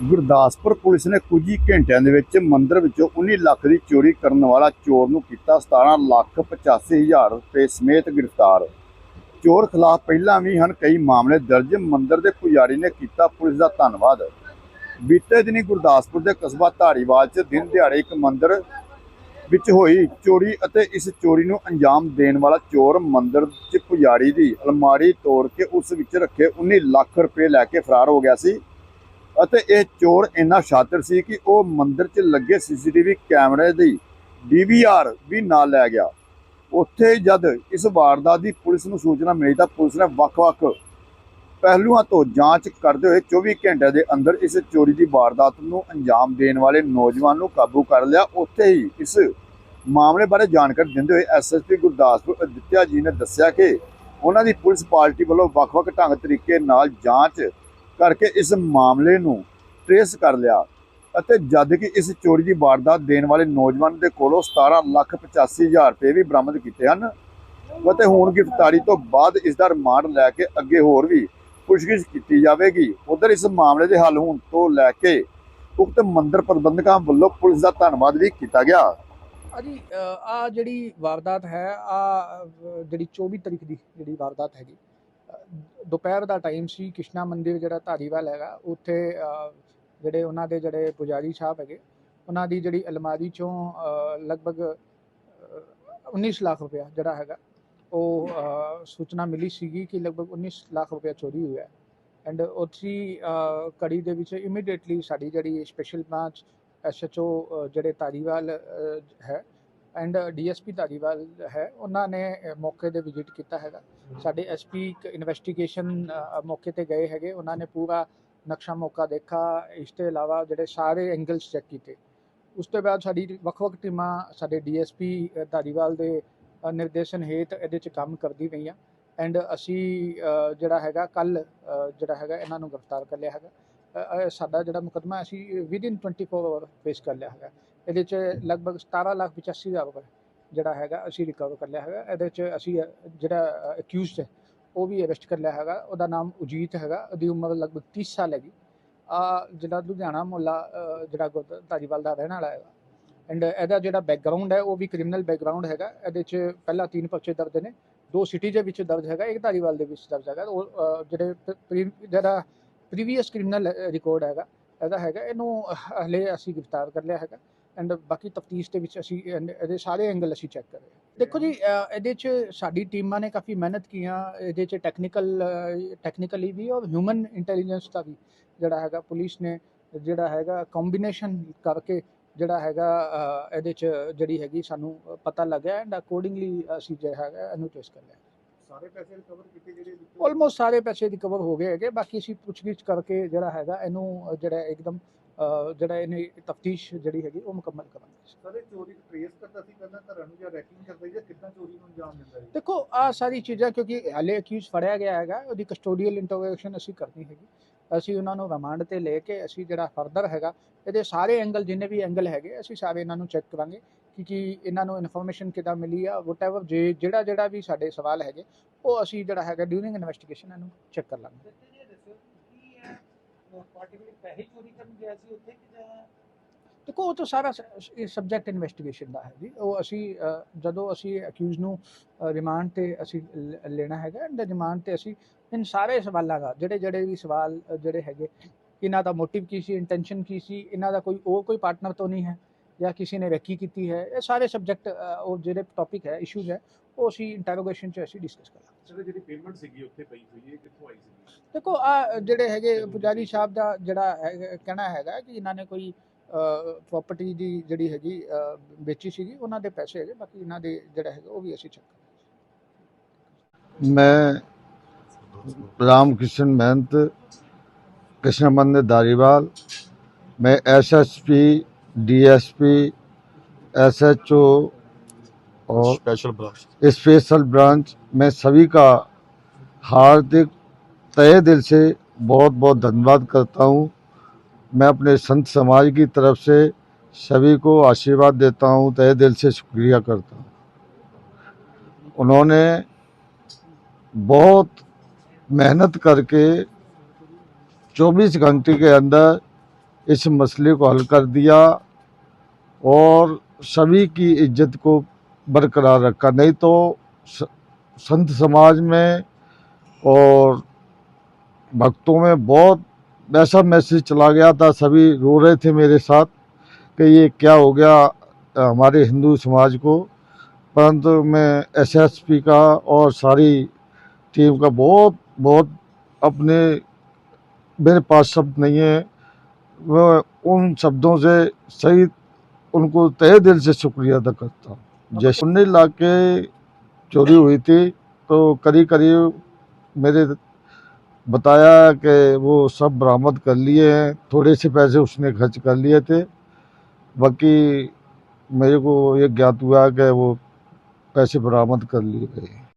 Gurdaspur police ਨੇ ਕੁਝ ਹੀ ਘੰਟਿਆਂ ਦੇ ਵਿੱਚ ਮੰਦਰ ਵਿੱਚੋਂ 19 ਲੱਖ ਦੀ ਚੋਰੀ ਕਰਨ ਵਾਲਾ ਚੋਰ ਨੂੰ ਕੀਤਾ 17 ਲੱਖ 85 ਹਜ਼ਾਰ ਰੁਪਏ ਸਮੇਤ ਗ੍ਰਿਫਤਾਰ। ਚੋਰ ਖਿਲਾਫ ਪਹਿਲਾਂ ਵੀ ਹਨ, ਕਈ ਮਾਮਲੇ ਦਰਜ, ਮੰਦਰ ਦੇ ਪੁਜਾਰੀ ਨੇ ਕੀਤਾ ਪੁਲਿਸ ਦਾ ਧੰਨਵਾਦ। ਬੀਤੇ ਦਿਨੀ ਗੁਰਦਾਸਪੁਰ ਦੇ ਕਸਬਾ ਧਾਰੀਵਾਲ 'ਚ ਦਿਨ ਦਿਹਾੜੇ ਇੱਕ ਮੰਦਰ ਵਿੱਚ ਹੋਈ ਚੋਰੀ ਅਤੇ ਇਸ ਚੋਰੀ ਨੂੰ ਅੰਜਾਮ ਦੇਣ ਵਾਲਾ ਚੋਰ ਮੰਦਰ 'ਚ ਪੁਜਾਰੀ ਦੀ ਅਲਮਾਰੀ ਤੋੜ ਕੇ ਉਸ ਵਿੱਚ ਰੱਖੇ 19 ਲੱਖ ਰੁਪਏ ਲੈ ਕੇ ਫਰਾਰ ਹੋ ਗਿਆ ਸੀ। ਅਤੇ ਇਹ ਚੋਰ ਇੰਨਾ ਸ਼ਾਤਰ ਸੀ ਕਿ ਉਹ ਮੰਦਿਰ 'ਚ ਲੱਗੇ ਸੀਸੀਟੀਵੀ ਕੈਮਰੇ ਦੀ ਡੀਵੀਆਰ ਵੀ ਨਾਲ ਲੈ ਗਿਆ। ਉੱਥੇ ਜਦ ਇਸ ਵਾਰਦਾਤ ਦੀ ਪੁਲਿਸ ਨੂੰ ਸੂਚਨਾ ਮਿਲੀ ਤਾਂ ਪੁਲਿਸ ਨੇ ਵੱਖ-ਵੱਖ ਪਹਿਲੂਆਂ ਤੋਂ ਜਾਂਚ ਕਰਦੇ ਹੋਏ 24 ਘੰਟਿਆਂ ਦੇ ਅੰਦਰ ਇਸ ਚੋਰੀ ਦੀ ਵਾਰਦਾਤ ਨੂੰ ਅੰਜਾਮ ਦੇਣ ਵਾਲੇ ਨੌਜਵਾਨ ਨੂੰ ਕਾਬੂ ਕਰ ਲਿਆ। ਉੱਥੇ ਹੀ ਇਸ ਮਾਮਲੇ ਬਾਰੇ ਜਾਣਕਾਰੀ ਦਿੰਦੇ ਹੋਏ ਐਸਐਸਪੀ ਗੁਰਦਾਸਪੁਰ ਅਦਿੱਤਿਆ ਜੀ ਨੇ ਦੱਸਿਆ ਕਿ ਉਹਨਾਂ ਦੀ ਪੁਲਿਸ ਪਾਰਟੀ ਵੱਲੋਂ ਵੱਖ-ਵੱਖ ਢੰਗ ਤਰੀਕੇ ਨਾਲ ਜਾਂਚ ਕਰਕੇ ਇਸ ਮਾਮਲੇ ਨੂੰ ਟ੍ਰੇਸ ਕਰ ਲਿਆ ਅਤੇ ਜਦ ਕਿ ਇਸ ਚੋਰੀ ਦੀ ਵਾਰਦਾਤ ਦੇਣ ਵਾਲੇ ਨੌਜਵਾਨ ਦੇ ਕੋਲੋਂ 17 ਲੱਖ 85 ਰੁਪਏ ਵੀ ਬਰਾਮਦ ਕੀਤੇ ਹਨ ਅਤੇ ਹੁਣ ਗ੍ਰਿਫਤਾਰੀ ਤੋਂ ਬਾਅਦ ਇਸ ਦਾ ਰਿਮਾਂਡ ਲੈ ਕੇ ਅੱਗੇ ਹੋਰ ਵੀ ਪੁੱਛਗਿੱਛ ਕੀਤੀ ਜਾਵੇਗੀ। ਉਧਰ ਇਸ ਮਾਮਲੇ ਦੇ ਹੱਲ ਹੋਣ ਤੋਂ ਲੈ ਕੇ ਉਕਤ ਮੰਦਿਰ ਪ੍ਰਬੰਧਕਾਂ ਵੱਲੋਂ ਪੁਲਿਸ ਦਾ ਧੰਨਵਾਦ ਵੀ ਕੀਤਾ ਗਿਆ। ਅਜੀ ਆ ਜਿਹੜੀ ਵਾਰਦਾਤ ਹੈ, ਆ ਜਿਹੜੀ 24 ਤਰੀਕ ਦੀ ਜਿਹੜੀ ਵਾਰਦਾਤ ਹੈਗੀ ਦੁਪਹਿਰ ਦਾ ਟਾਈਮ ਸੀ ਕ੍ਰਿਸ਼ਨਾ ਮੰਦਿਰ ਜਿਹੜਾ ਧਾਰੀਵਾਲ ਹੈਗਾ ਉੱਥੇ ਜਿਹੜੇ ਉਹਨਾਂ ਦੇ ਜਿਹੜੇ ਪੁਜਾਰੀ ਸਾਹਿਬ ਹੈਗੇ ਉਹਨਾਂ ਦੀ ਜਿਹੜੀ ਅਲਮਾਰੀ ਚੋਂ ਲਗਭਗ ਅ, 19 ਲੱਖ ਰੁਪਇਆ ਜਿਹੜਾ ਹੈਗਾ ਉਹ ਸੂਚਨਾ ਮਿਲੀ ਸੀਗੀ ਕਿ ਲਗਭਗ 19 ਲੱਖ ਰੁਪਇਆ ਚੋਰੀ ਹੋਇਆ ਐਂਡ ਉੱਥੀ ਕੜੀ ਦੇ ਵਿੱਚ ਇਮੀਡੀਏਟਲੀ ਸਾਡੀ ਜਿਹੜੀ ਸਪੈਸ਼ਲ ਬ੍ਰਾਂਚ ਐਸਐਚਓ ਜਿਹੜੇ ਧਾਰੀਵਾਲ ਹੈ ਐਂਡ ਡੀਐਸਪੀ ਧਾਰੀਵਾਲ ਹੈ ਉਹਨਾਂ ਨੇ ਮੌਕੇ ਤੇ ਵਿਜ਼ਿਟ ਕੀਤਾ ਹੈਗਾ। ਸਾਡੇ ਐਸਪੀ ਇਨਵੈਸਟੀਗੇਸ਼ਨ ਮੌਕੇ ਤੇ ਗਏ ਹੈਗੇ। ਉਹਨਾਂ ਨੇ ਪੂਰਾ ਨਕਸ਼ਾ ਮੌਕਾ ਦੇਖਾ। ਇਸ ਤੋਂ ਇਲਾਵਾ ਜਿਹੜੇ ਸਾਰੇ ਐਂਗਲਸ ਚੈੱਕ ਕੀਤੇ। ਉਸ ਤੋਂ ਬਾਅਦ ਸਾਡੀ ਵੱਖ-ਵੱਖ ਟੀਮਾਂ, ਸਾਡੇ ਡੀਐਸਪੀ ਧਾਰੀਵਾਲ ਦੇ ਨਿਰਦੇਸ਼ਨ ਹੇਠ ਇਹਦੇ 'ਚ ਕੰਮ ਕਰਦੀ ਪਈਆਂ। ਐਂਡ ਅਸੀਂ ਜਿਹੜਾ ਹੈਗਾ ਕੱਲ ਜਿਹੜਾ ਹੈਗਾ, ਇਹਨਾਂ ਨੂੰ ਗ੍ਰਿਫਤਾਰ ਕਰ ਲਿਆ ਹੈਗਾ। ਸਾਡਾ ਜਿਹੜਾ ਮੁਕਦਮਾ, ਅਸੀਂ ਵਿਦਿਨ 24 ਆਵਰ ਪੇਸ਼ ਕਰ ਲਿਆ ਹੈਗਾ। ਇਹਦੇ 'ਚ ਲਗਭਗ 17 ਲੱਖ 85 ਹਜ਼ਾਰ ਰੁਪਏ ਜਿਹੜਾ ਹੈਗਾ, ਅਸੀਂ ਰਿਕਵਰ ਕਰ ਲਿਆ ਹੈਗਾ। ਇਹਦੇ 'ਚ ਅਸੀਂ, ਜਿਹੜਾ ਅਕਿਊਜ਼ਡ ਹੈ, ਉਹ ਵੀ ਅਰੈਸਟ ਕਰ ਲਿਆ ਹੈਗਾ। ਉਹਦਾ ਨਾਮ ਉਜੀਤ ਹੈਗਾ। ਉਹਦੀ ਉਮਰ ਲਗਭਗ 30 ਸਾਲ ਹੈਗੀ। ਆ ਜਿਹੜਾ ਲੁਧਿਆਣਾ ਮੁਹੱਲਾ ਜਿਹੜਾ ਗੁਰਦ- ਧਾਰੀਵਾਲ ਦਾ ਰਹਿਣ ਵਾਲਾ ਹੈਗਾ। ਐਂਡ ਇਹਦਾ ਜਿਹੜਾ ਬੈਕਗ੍ਰਾਉਂਡ ਹੈ, ਉਹ ਵੀ ਕ੍ਰਿਮੀਨਲ ਬੈਕਗ੍ਰਾਉਂਡ ਹੈਗਾ। ਇਹਦੇ 'ਚ ਪਹਿਲਾਂ ਤਿੰਨ ਪਰਚੇ ਦਰਜ ਨੇ। ਦੋ ਸਿਟੀ ਦੇ ਵਿੱਚ ਦਰਜ ਹੈਗਾ, ਇੱਕ ਧਾਰੀਵਾਲ ਦੇ ਵਿੱਚ ਦਰਜ ਹੈਗਾ। ਉਹ ਜਿਹੜੇ ਜਿਹੜਾ ਪ੍ਰੀਵੀਅਸ ਕ੍ਰਿਮੀਨਲ ਰਿਕਾਰਡ ਹੈਗਾ, ਇਹਦਾ ਹੈਗਾ। ਇਹਨੂੰ ਹਲੇ ਅਸੀਂ ਗ੍ਰਿਫਤਾਰ ਕਰ ਲਿਆ ਹੈਗਾ। ਐਂਡ ਬਾਕੀ ਤਫਤੀਸ਼ ਦੇ ਵਿੱਚ ਅਸੀਂ ਇਹਦੇ ਸਾਰੇ ਐਂਗਲ ਅਸੀਂ ਚੈੱਕ ਕਰ ਰਹੇ ਹਾਂ। ਦੇਖੋ ਜੀ ਇਹਦੇ 'ਚ ਸਾਡੀ ਟੀਮਾਂ ਨੇ ਕਾਫੀ ਮਿਹਨਤ ਕੀਆਂ ਇਹਦੇ 'ਚ ਟੈਕਨੀਕਲ ਟੈਕਨੀਕਲੀ ਵੀ ਔਰ ਹਿਊਮਨ ਇੰਟੈਲੀਜੈਂਸ ਦਾ ਵੀ ਜਿਹੜਾ ਹੈਗਾ ਪੁਲਿਸ ਨੇ ਜਿਹੜਾ ਹੈਗਾ ਕੰਬੀਨੇਸ਼ਨ ਕਰਕੇ ਜਿਹੜਾ ਹੈਗਾ ਇਹਦੇ 'ਚ ਜਿਹੜੀ ਹੈਗੀ ਸਾਨੂੰ ਪਤਾ ਲੱਗਿਆ ਐਂਡ ਅਕੋਰਡਿੰਗਲੀ ਅਸੀਂ ਜਿਹੜਾ ਹੈਗਾ ਇਹਨੂੰ ਟੈਸਟ ਕਰ ਲਿਆ। ਸਾਰੇ ਪੈਸੇ ਰਿਕਵਰ ਕੀਤੇ ਜਿਹੜੇ ਆਲਮੋਸਟ ਸਾਰੇ ਪੈਸੇ ਰਿਕਵਰ ਹੋ ਗਏ ਹੈਗੇ ਬਾਕੀ ਅਸੀਂ ਪੁੱਛਗਿੱਛ ਕਰਕੇ ਜਿਹੜਾ ਹੈਗਾ ਇਹਨੂੰ ਜਿਹੜਾ ਇੱਕਦਮ ਜਿਹੜਾ ਇਹਨੇ ਤਫਤੀਸ਼ ਜਿਹੜੀ ਹੈਗੀ ਉਹ ਮੁਕੰਮਲ ਕਰਾਂਗੇ ਸਾਰੇ ਚੋਰੀ ਟ੍ਰੇਸ ਕਰਦਾ ਸੀ ਪਹਿਲਾਂ ਘਰਾਂ ਨੂੰ ਜਾਂ ਰੈਕਿੰਗ ਕਰਦਾ ਜਾਂ ਕਿੱਦਾਂ ਚੋਰੀ ਨੂੰ ਅੰਜਾਮ ਦਿੰਦਾ ਸੀ? ਦੇਖੋ ਆ ਸਾਰੀ ਚੀਜ਼ਾਂ ਕਿਉਂਕਿ ਹਲੇ ਅਕਿਊਜ਼ ਫੜਿਆ ਗਿਆ ਹੈਗਾ ਉਹਦੀ ਕਸਟੋਡੀਅਲ ਇੰਟਰੋਗੇਸ਼ਨ ਅਸੀਂ ਕਰਨੀ ਹੈਗੀ। ਅਸੀਂ ਉਹਨਾਂ ਨੂੰ ਰਿਮਾਂਡ ਤੇ ਲੈ ਕੇ ਅਸੀਂ ਜਿਹੜਾ ਫਰਦਰ ਹੈਗਾ ਇਹਦੇ ਸਾਰੇ ਐਂਗਲ ਜਿੰਨੇ ਵੀ ਐਂਗਲ ਹੈਗੇ ਅਸੀਂ ਸਾਰੇ ਇਹਨਾਂ ਨੂੰ ਚੈੱਕ ਕਰਾਂਗੇ ਕਿ ਕੀ ਇਹਨਾਂ ਨੂੰ ਇਨਫੋਰਮੇਸ਼ਨ ਕਿੱਦਾਂ ਮਿਲੀ ਆ ਵਟਐਵਰ ਜਿਹੜਾ ਜਿਹੜਾ ਵੀ ਸਾਡੇ ਸਵਾਲ ਹੈਗੇ ਉਹ ਅਸੀਂ ਜਿਹੜਾ ਹੈਗਾ ਡਿਊਰਿੰਗ ਇਨਵੈਸਟੀਗੇਸ਼ਨ ਇਹਨੂੰ ਚੈੱਕ ਕਰ ਲਾਂਗੇ। ਦੇਖੋ, ਉਹ ਤਾਂ ਸਾਰਾ ਸਬਜੈਕਟ ਇਨਵੈਸਟੀਗੇਸ਼ਨ ਦਾ ਹੈ ਜੀ। ਉਹ ਅਸੀਂ ਜਦੋਂ ਅਸੀਂ ਅਕਿਊਜ਼ ਨੂੰ ਰਿਮਾਂਡ ਤੇ ਅਸੀਂ ਲੈਣਾ ਹੈਗਾ ਐਂਡ ਰਿਮਾਂਡ ਤੇ ਅਸੀਂ ਇਨ ਸਾਰੇ ਸਵਾਲਾਂ ਦਾ, ਜਿਹੜੇ ਜਿਹੜੇ ਵੀ ਸਵਾਲ ਜਿਹੜੇ ਹੈਗੇ, ਇਹਨਾਂ ਦਾ ਮੋਟਿਵ ਕੀ ਸੀ ਇੰਟੈਂਸ਼ਨ ਕੀ ਸੀ, ਇਹਨਾਂ ਦਾ ਕੋਈ, ਉਹ ਕੋਈ ਪਾਰਟਨਰ ਤੋਂ ਨਹੀਂ ਹੈ। ਜਾਂ ਕਿਸੇ ਨੇ ਰੈਕੀ ਕੀਤੀ ਹੈ ਇਹ ਸਾਰੇ ਸਬਜੈਕਟ ਉਹ ਜਿਹੜੇ ਟੌਪਿਕ ਹੈ ਇਸ਼ੂਜ਼ ਹੈ ਉਹ ਅਸੀਂ ਇੰਟਰੋਗੇਸ਼ਨ ਚ ਅਸੀਂ ਡਿਸਕਸ ਕਰਾਂਗੇ। ਦੇਖੋ ਆ ਜਿਹੜੇ ਹੈਗੇ ਪੁਜਾਰੀ ਸਾਹਿਬ ਦਾ ਜਿਹੜਾ ਕਹਿਣਾ ਹੈਗਾ ਕਿ ਇਹਨਾਂ ਨੇ ਕੋਈ ਪ੍ਰਾਪਰਟੀ ਦੀ ਜਿਹੜੀ ਹੈਗੀ ਵੇਚੀ ਸੀਗੀ ਉਹਨਾਂ ਦੇ ਪੈਸੇ ਹੈਗੇ ਬਾਕੀ ਇਹਨਾਂ ਦੇ ਜਿਹੜਾ ਹੈਗਾ ਉਹ ਵੀ ਅਸੀਂ ਚੈੱਕ ਮੈਂ ਰਾਮ ਕ੍ਰਿਸ਼ਨ ਮਹਿੰਤ ਕ੍ਰਿਸ਼ਨ ਮੰਦਰ ਦਾਰੀਵਾਲ ਮੈਂ ਐਸਐਸਪੀ डीएसपी एसएचओ और स्पेशल ब्रांच स्पेशल ब्रांच में सभी का हार्दिक तय दिल से बहुत बहुत धन्यवाद करता हूँ। मैं अपने संत समाज की तरफ़ से सभी को आशीर्वाद देता हूँ तय दिल से शुक्रिया करता हूँ। उन्होंने बहुत मेहनत करके 24 घंटे के अंदर इस मसले को हल कर दिया। और सभी की इज़्ज़त को बरकरार रखा। नहीं तो संत समाज में और भक्तों में बहुत ऐसा मैसेज चला गया था, सभी रो रहे थे मेरे साथ, कि ये क्या हो गया हमारे हिंदू समाज को। परंतु मैं एसएसपी का और सारी टीम का बहुत बहुत अपने, मेरे पास शब्द नहीं है। मैं उन शब्दों से सही उनको तय दिल से शुक्रिया अदा करता हूँ। जैसे उन्नीस लाख के चोरी हुई थी तो करीब करीब मेरे बताया कि वो सब बरामद कर लिए हैं, थोड़े से पैसे उसने खर्च कर लिए थे। बाकी मेरे को ये ज्ञात हुआ कि वो पैसे बरामद कर लिए गए